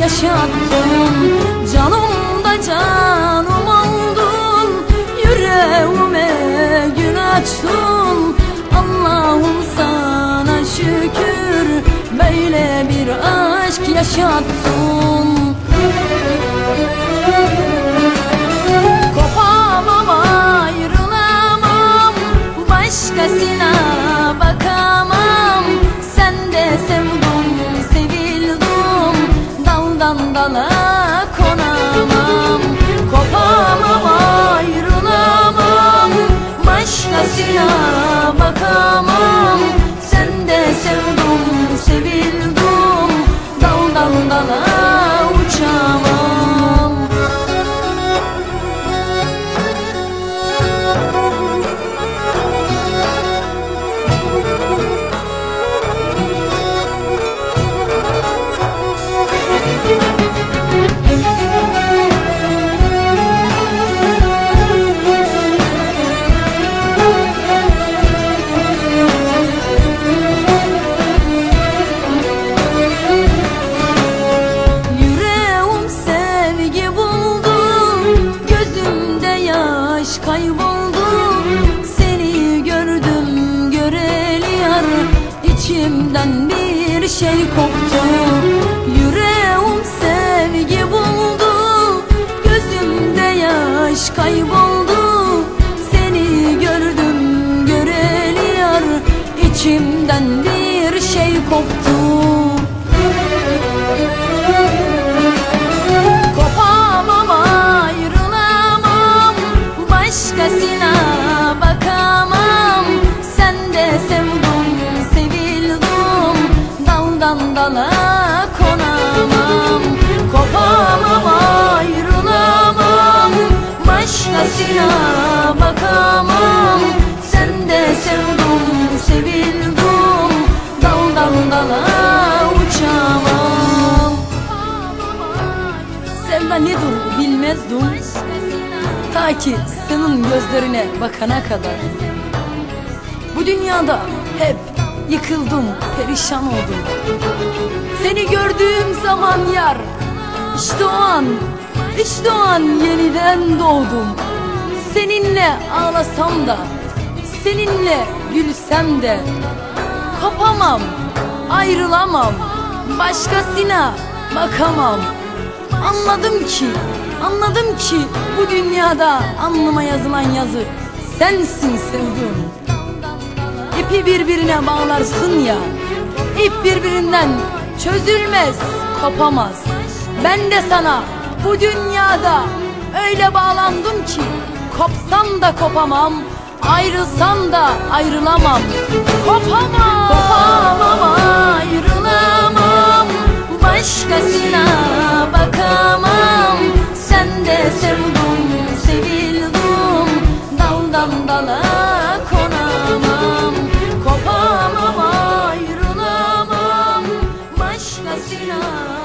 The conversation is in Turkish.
yaşattın. Canımda canım oldun. Yüreğime gün açtın. Allah'ım sana şükür. Böyle bir aşk yaşattın. Kopamam ayrılamam. Başkasına Daldan dala konamam Kopamam ayrılamam. Başkasına bakamam İçimden bir şey koptu. Yüreğim sevgi buldu. Gözümde yaş kayboldu. Seni gördüm göreli yar İçimden bir şey koptu Bakamam. Sen de sevdum sevildim. Daldan dala uçamam. Sevda nedir bilmezdim Ta ki senin gözlerine bakana kadar. Bu dünyada hep yıkıldım, perişan oldum. Seni gördüğüm zaman yar işte o an, işte o an yeniden doğdum Seninle ağlasam da, seninle gülsem de Kopamam, ayrılamam, başkasına bakamam Anladım ki, anladım ki bu dünyada alnıma yazılan yazı sensin sevdiğim. İpi birbirine bağlarsın ya, ip birbirinden çözülmez, kopamaz. Ben de sana bu dünyada öyle bağlandım ki Kopsam da kopamam Ayrılsam da ayrılamam. Kopamam Kopamam ayrılamam. Başkasına bakamam. Sen de sevdum sevildim. Daldan dala konamam. Kopamam ayrılamam. Başkasına